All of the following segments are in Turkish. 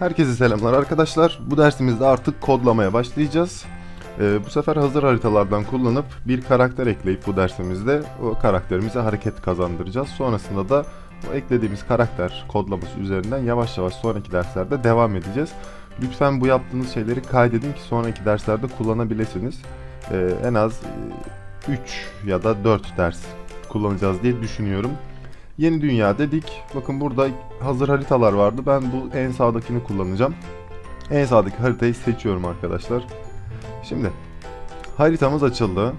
Herkese selamlar arkadaşlar. Bu dersimizde artık kodlamaya başlayacağız. Ee, bu sefer hazır haritalardan kullanıp bir karakter ekleyip bu dersimizde o karakterimize hareket kazandıracağız. Sonrasında da o eklediğimiz karakter kodlaması üzerinden yavaş yavaş sonraki derslerde devam edeceğiz. Lütfen bu yaptığınız şeyleri kaydedin ki sonraki derslerde kullanabilirsiniz. Ee, en az 3 ya da 4 ders kullanacağız diye düşünüyorum. Yeni dünya dedik. Bakın burada hazır haritalar vardı. Ben bu en sağdakini kullanacağım. En sağdaki haritayı seçiyorum arkadaşlar. Şimdi haritamız açıldı.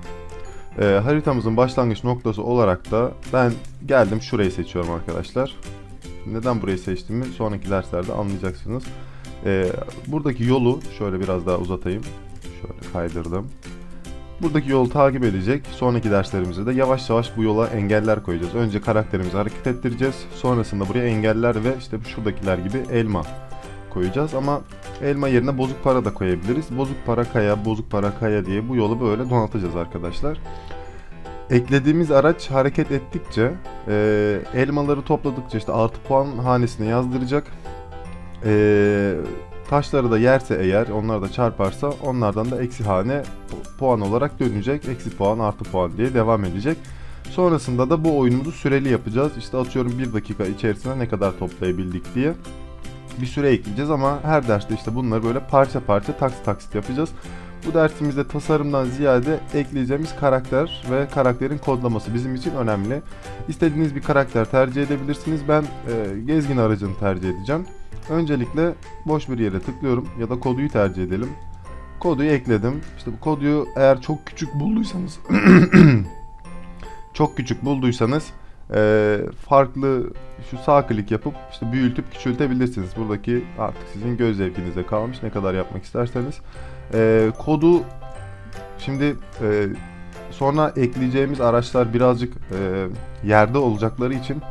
Ee, haritamızın başlangıç noktası olarak da ben geldim şurayı seçiyorum arkadaşlar. Neden burayı seçtiğimi sonraki derslerde anlayacaksınız. Ee, buradaki yolu şöyle biraz daha uzatayım. Şöyle kaydırdım. Buradaki yolu takip edecek. Sonraki derslerimizde de yavaş yavaş bu yola engeller koyacağız. Önce karakterimizi hareket ettireceğiz. Sonrasında buraya engeller ve işte şuradakiler gibi elma koyacağız. Ama elma yerine bozuk para da koyabiliriz. Bozuk para kaya, bozuk para kaya diye bu yolu böyle donatacağız arkadaşlar. Eklediğimiz araç hareket ettikçe, e, elmaları topladıkça işte artı puan hanesine yazdıracak. E, taşları da yerse eğer, onlar da çarparsa onlardan da eksi hane pu- puan olarak dönecek. Eksi puan, artı puan diye devam edecek. Sonrasında da bu oyunumuzu süreli yapacağız. İşte atıyorum 1 dakika içerisinde ne kadar toplayabildik diye bir süre ekleyeceğiz ama her derste işte bunları böyle parça parça taksit taksit yapacağız. Bu dersimizde tasarımdan ziyade ekleyeceğimiz karakter ve karakterin kodlaması bizim için önemli. İstediğiniz bir karakter tercih edebilirsiniz. Ben e, gezgin aracını tercih edeceğim. Öncelikle boş bir yere tıklıyorum ya da koduyu tercih edelim. Koduyu ekledim. İşte bu koduyu eğer çok küçük bulduysanız çok küçük bulduysanız e, farklı şu sağ klik yapıp işte büyütüp küçültebilirsiniz. Buradaki artık sizin göz zevkinize kalmış ne kadar yapmak isterseniz. E, kodu şimdi e, sonra ekleyeceğimiz araçlar birazcık e, yerde olacakları için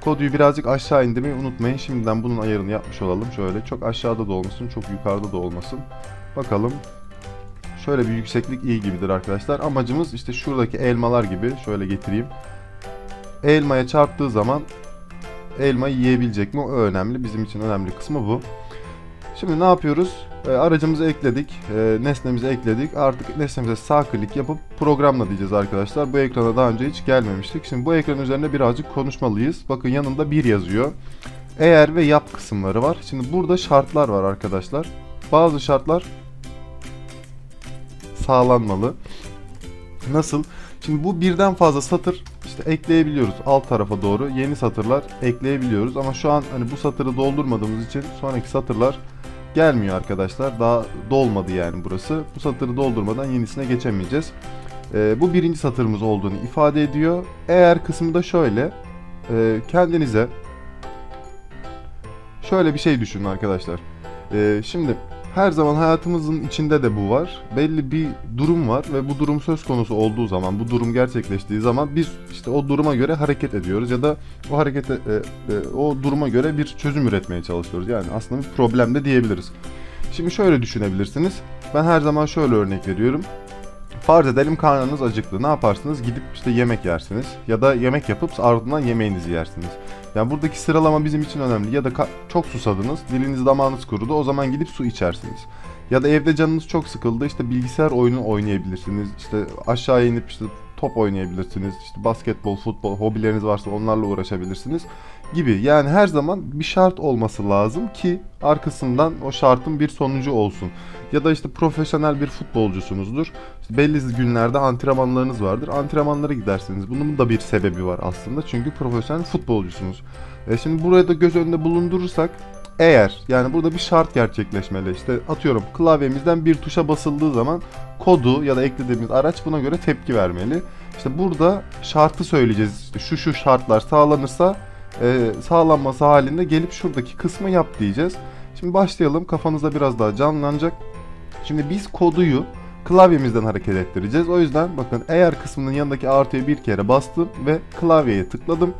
koduyu birazcık aşağı indirmeyi unutmayın. Şimdiden bunun ayarını yapmış olalım. Şöyle çok aşağıda da olmasın, çok yukarıda da olmasın. Bakalım. Şöyle bir yükseklik iyi gibidir arkadaşlar. Amacımız işte şuradaki elmalar gibi. Şöyle getireyim. Elmaya çarptığı zaman elmayı yiyebilecek mi? O önemli. Bizim için önemli kısmı bu. Şimdi ne yapıyoruz? E, aracımızı ekledik. E, nesnemizi ekledik. Artık nesnemize sağ klik yapıp programla diyeceğiz arkadaşlar. Bu ekrana daha önce hiç gelmemiştik. Şimdi bu ekran üzerinde birazcık konuşmalıyız. Bakın yanında bir yazıyor. Eğer ve yap kısımları var. Şimdi burada şartlar var arkadaşlar. Bazı şartlar sağlanmalı. Nasıl? Şimdi bu birden fazla satır işte ekleyebiliyoruz alt tarafa doğru yeni satırlar ekleyebiliyoruz ama şu an hani bu satırı doldurmadığımız için sonraki satırlar gelmiyor arkadaşlar. Daha dolmadı yani burası. Bu satırı doldurmadan yenisine geçemeyeceğiz. Ee, bu birinci satırımız olduğunu ifade ediyor. Eğer kısmı da şöyle e, kendinize şöyle bir şey düşünün arkadaşlar. Ee, şimdi her zaman hayatımızın içinde de bu var. Belli bir durum var ve bu durum söz konusu olduğu zaman, bu durum gerçekleştiği zaman biz işte o duruma göre hareket ediyoruz ya da o harekete e, e, o duruma göre bir çözüm üretmeye çalışıyoruz. Yani aslında bir problem de diyebiliriz. Şimdi şöyle düşünebilirsiniz. Ben her zaman şöyle örnek veriyorum. Farz edelim karnınız acıktı. Ne yaparsınız? Gidip işte yemek yersiniz. Ya da yemek yapıp ardından yemeğinizi yersiniz. Yani buradaki sıralama bizim için önemli. Ya da çok susadınız, diliniz damağınız kurudu. O zaman gidip su içersiniz. Ya da evde canınız çok sıkıldı. işte bilgisayar oyunu oynayabilirsiniz. İşte aşağıya inip işte top oynayabilirsiniz. İşte basketbol, futbol, hobileriniz varsa onlarla uğraşabilirsiniz gibi. Yani her zaman bir şart olması lazım ki arkasından o şartın bir sonucu olsun. Ya da işte profesyonel bir futbolcusunuzdur. İşte belli günlerde antrenmanlarınız vardır. Antrenmanlara gidersiniz. Bunun da bir sebebi var aslında. Çünkü profesyonel futbolcusunuz. E şimdi buraya da göz önünde bulundurursak eğer yani burada bir şart gerçekleşmeli. İşte atıyorum klavyemizden bir tuşa basıldığı zaman kodu ya da eklediğimiz araç buna göre tepki vermeli. İşte burada şartı söyleyeceğiz. İşte şu şu şartlar sağlanırsa e, sağlanması halinde gelip şuradaki kısmı yap diyeceğiz. Şimdi başlayalım. Kafanızda biraz daha canlanacak. Şimdi biz koduyu klavyemizden hareket ettireceğiz. O yüzden bakın eğer kısmının yanındaki artıya bir kere bastım ve klavyeye tıkladım.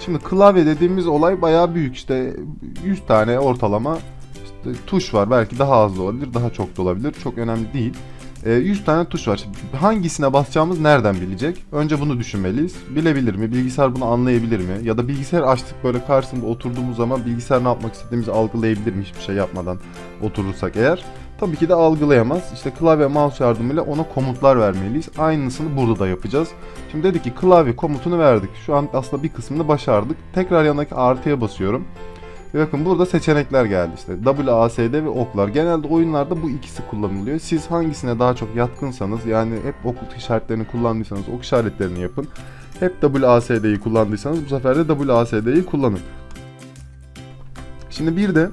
Şimdi klavye dediğimiz olay bayağı büyük. İşte 100 tane ortalama işte tuş var. Belki daha az da olabilir, daha çok da olabilir. Çok önemli değil. E, 100 tane tuş var. Hangisine basacağımız nereden bilecek? Önce bunu düşünmeliyiz. Bilebilir mi? Bilgisayar bunu anlayabilir mi? Ya da bilgisayar açtık böyle karşısında oturduğumuz zaman bilgisayar ne yapmak istediğimizi algılayabilir mi hiçbir şey yapmadan oturursak eğer? Tabii ki de algılayamaz. İşte klavye mouse yardımıyla ona komutlar vermeliyiz. Aynısını burada da yapacağız. Şimdi dedik ki klavye komutunu verdik. Şu an aslında bir kısmını başardık. Tekrar yanındaki artıya basıyorum. Bakın burada seçenekler geldi işte WASD ve oklar. Genelde oyunlarda bu ikisi kullanılıyor. Siz hangisine daha çok yatkınsanız yani hep ok işaretlerini kullandıysanız ok işaretlerini yapın. Hep WASD'yi kullandıysanız bu sefer de WASD'yi kullanın. Şimdi bir de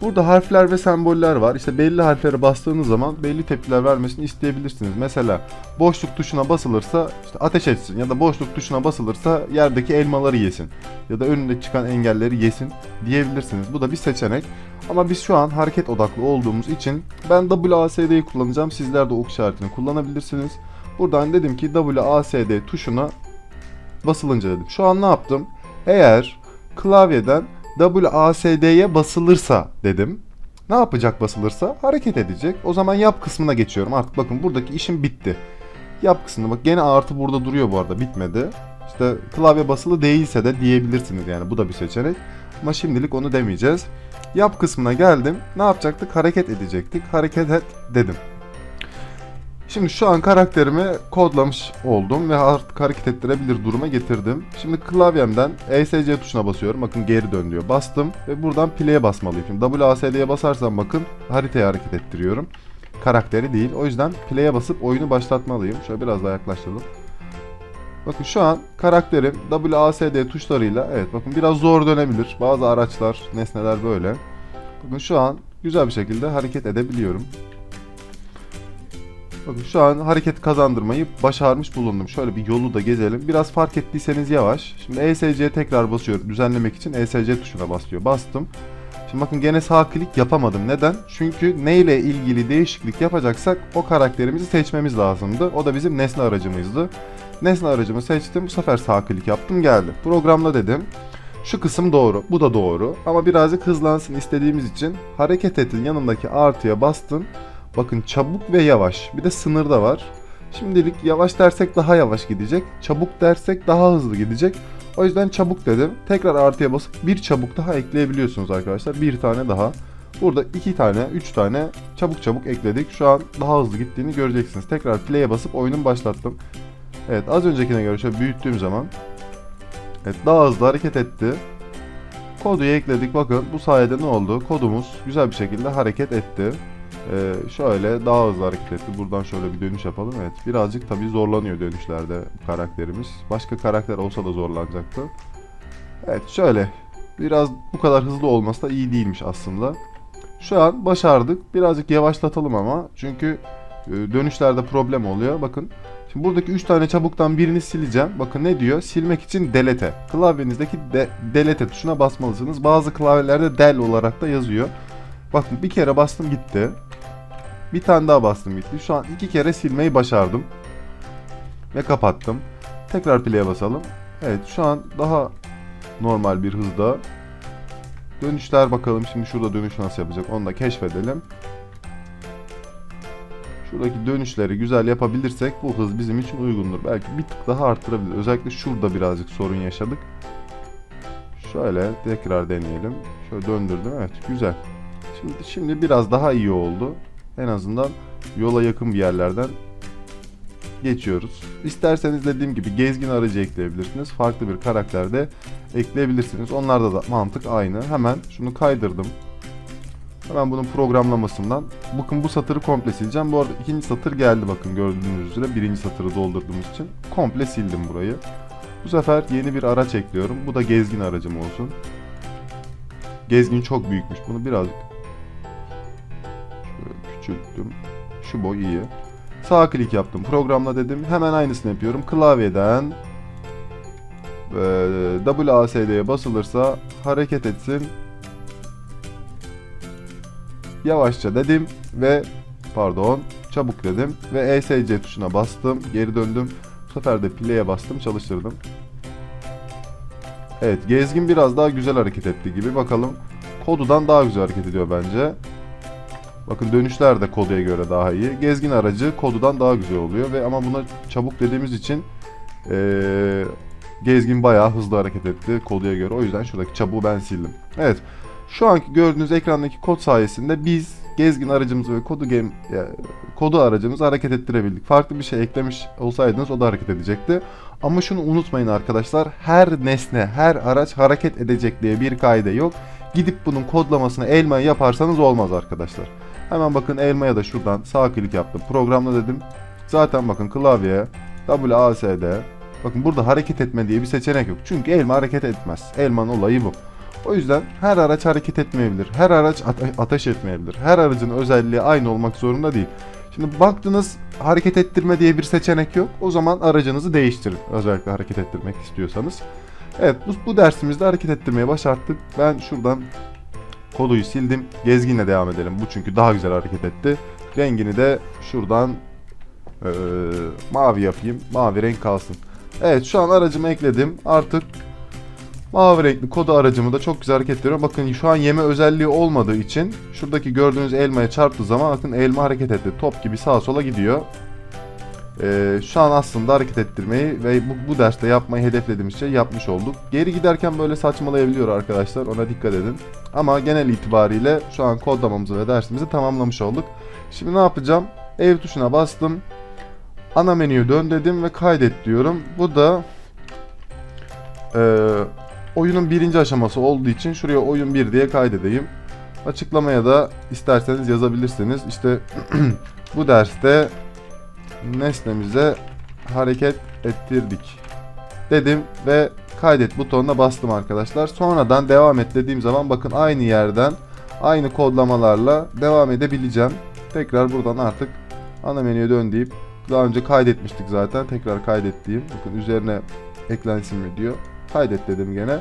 burada harfler ve semboller var. İşte belli harflere bastığınız zaman belli tepkiler vermesini isteyebilirsiniz. Mesela boşluk tuşuna basılırsa işte ateş etsin ya da boşluk tuşuna basılırsa yerdeki elmaları yesin ya da önünde çıkan engelleri yesin diyebilirsiniz. Bu da bir seçenek. Ama biz şu an hareket odaklı olduğumuz için ben WASD'yi kullanacağım. Sizler de ok işaretini kullanabilirsiniz. Buradan dedim ki WASD tuşuna basılınca dedim. Şu an ne yaptım? Eğer klavyeden WASD'ye basılırsa dedim. Ne yapacak basılırsa? Hareket edecek. O zaman yap kısmına geçiyorum. Artık bakın buradaki işim bitti. Yap kısmına bak gene artı burada duruyor bu arada bitmedi. İşte klavye basılı değilse de diyebilirsiniz yani bu da bir seçenek. Ama şimdilik onu demeyeceğiz. Yap kısmına geldim. Ne yapacaktık? Hareket edecektik. Hareket et dedim. Şimdi şu an karakterimi kodlamış oldum ve artık hareket ettirebilir duruma getirdim. Şimdi klavyemden ESC tuşuna basıyorum. Bakın geri dön diyor. Bastım ve buradan play'e basmalıyım. Şimdi WASD'ye basarsam bakın haritayı hareket ettiriyorum. Karakteri değil. O yüzden play'e basıp oyunu başlatmalıyım. Şöyle biraz daha yaklaştırdım. Bakın şu an karakterim WASD tuşlarıyla evet bakın biraz zor dönebilir. Bazı araçlar, nesneler böyle. Bakın şu an güzel bir şekilde hareket edebiliyorum. Bakın şu an hareket kazandırmayı başarmış bulundum. Şöyle bir yolu da gezelim. Biraz fark ettiyseniz yavaş. Şimdi ESC'ye tekrar basıyorum. Düzenlemek için ESC tuşuna basıyor. Bastım. Şimdi bakın gene sağ klik yapamadım. Neden? Çünkü ne ile ilgili değişiklik yapacaksak o karakterimizi seçmemiz lazımdı. O da bizim nesne aracımızdı. Nesne aracımı seçtim. Bu sefer sağ klik yaptım geldi. Programla dedim. Şu kısım doğru. Bu da doğru. Ama birazcık hızlansın istediğimiz için hareket etin yanındaki artıya bastım. Bakın çabuk ve yavaş. Bir de sınır da var. Şimdilik yavaş dersek daha yavaş gidecek. Çabuk dersek daha hızlı gidecek. O yüzden çabuk dedim. Tekrar artıya basıp bir çabuk daha ekleyebiliyorsunuz arkadaşlar. Bir tane daha. Burada iki tane, üç tane çabuk çabuk ekledik. Şu an daha hızlı gittiğini göreceksiniz. Tekrar play'e basıp oyunu başlattım. Evet az öncekine göre şöyle büyüttüğüm zaman Evet daha hızlı hareket etti. Kodu ekledik. Bakın bu sayede ne oldu? Kodumuz güzel bir şekilde hareket etti. Ee, şöyle daha hızlı hareket etti. Buradan şöyle bir dönüş yapalım. Evet birazcık tabii zorlanıyor dönüşlerde karakterimiz. Başka karakter olsa da zorlanacaktı. Evet şöyle biraz bu kadar hızlı olması da iyi değilmiş aslında. Şu an başardık. Birazcık yavaşlatalım ama çünkü e, dönüşlerde problem oluyor. Bakın Şimdi buradaki 3 tane çabuktan birini sileceğim. Bakın ne diyor? Silmek için delete. Klavyenizdeki de, delete tuşuna basmalısınız. Bazı klavyelerde del olarak da yazıyor. Bakın bir kere bastım gitti. Bir tane daha bastım gitti. Şu an iki kere silmeyi başardım. Ve kapattım. Tekrar play'e basalım. Evet şu an daha normal bir hızda. Dönüşler bakalım. Şimdi şurada dönüş nasıl yapacak onu da keşfedelim. Şuradaki dönüşleri güzel yapabilirsek bu hız bizim için uygundur. Belki bir tık daha arttırabilir. Özellikle şurada birazcık sorun yaşadık. Şöyle tekrar deneyelim. Şöyle döndürdüm. Evet güzel. Şimdi, şimdi biraz daha iyi oldu. En azından yola yakın bir yerlerden geçiyoruz. İsterseniz dediğim gibi gezgin aracı ekleyebilirsiniz. Farklı bir karakter de ekleyebilirsiniz. Onlarda da mantık aynı. Hemen şunu kaydırdım. Hemen bunun programlamasından. Bakın bu satırı komple sileceğim. Bu arada ikinci satır geldi bakın gördüğünüz üzere. Birinci satırı doldurduğumuz için. Komple sildim burayı. Bu sefer yeni bir araç ekliyorum. Bu da gezgin aracım olsun. Gezgin çok büyükmüş. Bunu birazcık küçülttüm. Şu boy iyi. Sağ klik yaptım. Programla dedim. Hemen aynısını yapıyorum. Klavyeden e, WASD'ye basılırsa hareket etsin. Yavaşça dedim ve pardon çabuk dedim ve ESC tuşuna bastım. Geri döndüm. Bu sefer de play'e bastım çalıştırdım. Evet gezgin biraz daha güzel hareket etti gibi. Bakalım kodudan daha güzel hareket ediyor bence. Bakın dönüşler de koduya göre daha iyi. Gezgin aracı kodudan daha güzel oluyor ve ama buna çabuk dediğimiz için eee, gezgin bayağı hızlı hareket etti koduya göre. O yüzden şuradaki çabuğu ben sildim. Evet. Şu anki gördüğünüz ekrandaki kod sayesinde biz gezgin aracımızı ve kodu game kodu aracımızı hareket ettirebildik. Farklı bir şey eklemiş olsaydınız o da hareket edecekti. Ama şunu unutmayın arkadaşlar. Her nesne, her araç hareket edecek diye bir kaide yok. Gidip bunun kodlamasını elmaya yaparsanız olmaz arkadaşlar. Hemen bakın elmaya da şuradan sağ klik yaptım. Programla dedim. Zaten bakın klavyeye WASD Bakın burada hareket etme diye bir seçenek yok. Çünkü elma hareket etmez. Elmanın olayı bu. O yüzden her araç hareket etmeyebilir. Her araç ate- ateş etmeyebilir. Her aracın özelliği aynı olmak zorunda değil. Şimdi baktınız hareket ettirme diye bir seçenek yok. O zaman aracınızı değiştirin. Özellikle hareket ettirmek istiyorsanız. Evet bu, bu dersimizde hareket ettirmeye başarttık. Ben şuradan koduyu sildim. Gezginle devam edelim. Bu çünkü daha güzel hareket etti. Rengini de şuradan eee, mavi yapayım. Mavi renk kalsın. Evet şu an aracımı ekledim. Artık mavi renkli kodu aracımı da çok güzel hareket ediyor. Bakın şu an yeme özelliği olmadığı için şuradaki gördüğünüz elmaya çarptığı zaman bakın elma hareket etti. Top gibi sağa sola gidiyor. Ee, şu an aslında hareket ettirmeyi ve bu, bu derste yapmayı hedeflediğimiz şey yapmış olduk. Geri giderken böyle saçmalayabiliyor arkadaşlar ona dikkat edin. Ama genel itibariyle şu an kodlamamızı ve dersimizi tamamlamış olduk. Şimdi ne yapacağım? Ev tuşuna bastım. Ana menüye dön dedim ve kaydet diyorum. Bu da eee, oyunun birinci aşaması olduğu için şuraya oyun 1 diye kaydedeyim. Açıklamaya da isterseniz yazabilirsiniz. İşte bu derste nesnemize hareket ettirdik dedim ve kaydet butonuna bastım arkadaşlar. Sonradan devam et dediğim zaman bakın aynı yerden aynı kodlamalarla devam edebileceğim. Tekrar buradan artık ana menüye dön deyip daha önce kaydetmiştik zaten. Tekrar kaydettiğim. Bakın üzerine eklensin mi diyor. Kaydet dedim gene.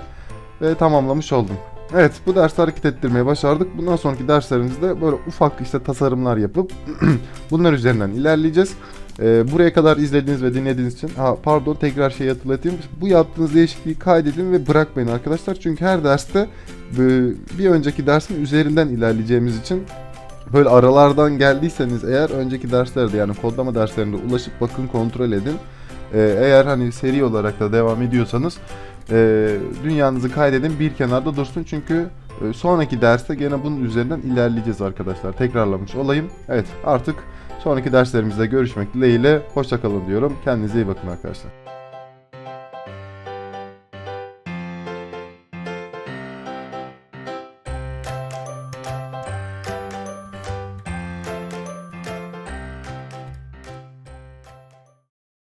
Ve tamamlamış oldum. Evet bu dersi hareket ettirmeye başardık. Bundan sonraki derslerimizde böyle ufak işte tasarımlar yapıp bunlar üzerinden ilerleyeceğiz. Ee, buraya kadar izlediğiniz ve dinlediğiniz için ha, pardon tekrar şey hatırlatayım. Bu yaptığınız değişikliği kaydedin ve bırakmayın arkadaşlar. Çünkü her derste e, bir önceki dersin üzerinden ilerleyeceğimiz için böyle aralardan geldiyseniz eğer önceki derslerde yani kodlama derslerinde ulaşıp bakın kontrol edin. Ee, eğer hani seri olarak da devam ediyorsanız e, dünyanızı kaydedin bir kenarda dursun çünkü e, sonraki derste gene bunun üzerinden ilerleyeceğiz arkadaşlar. Tekrarlamış olayım. Evet artık sonraki derslerimizde görüşmek dileğiyle hoşçakalın diyorum. Kendinize iyi bakın arkadaşlar.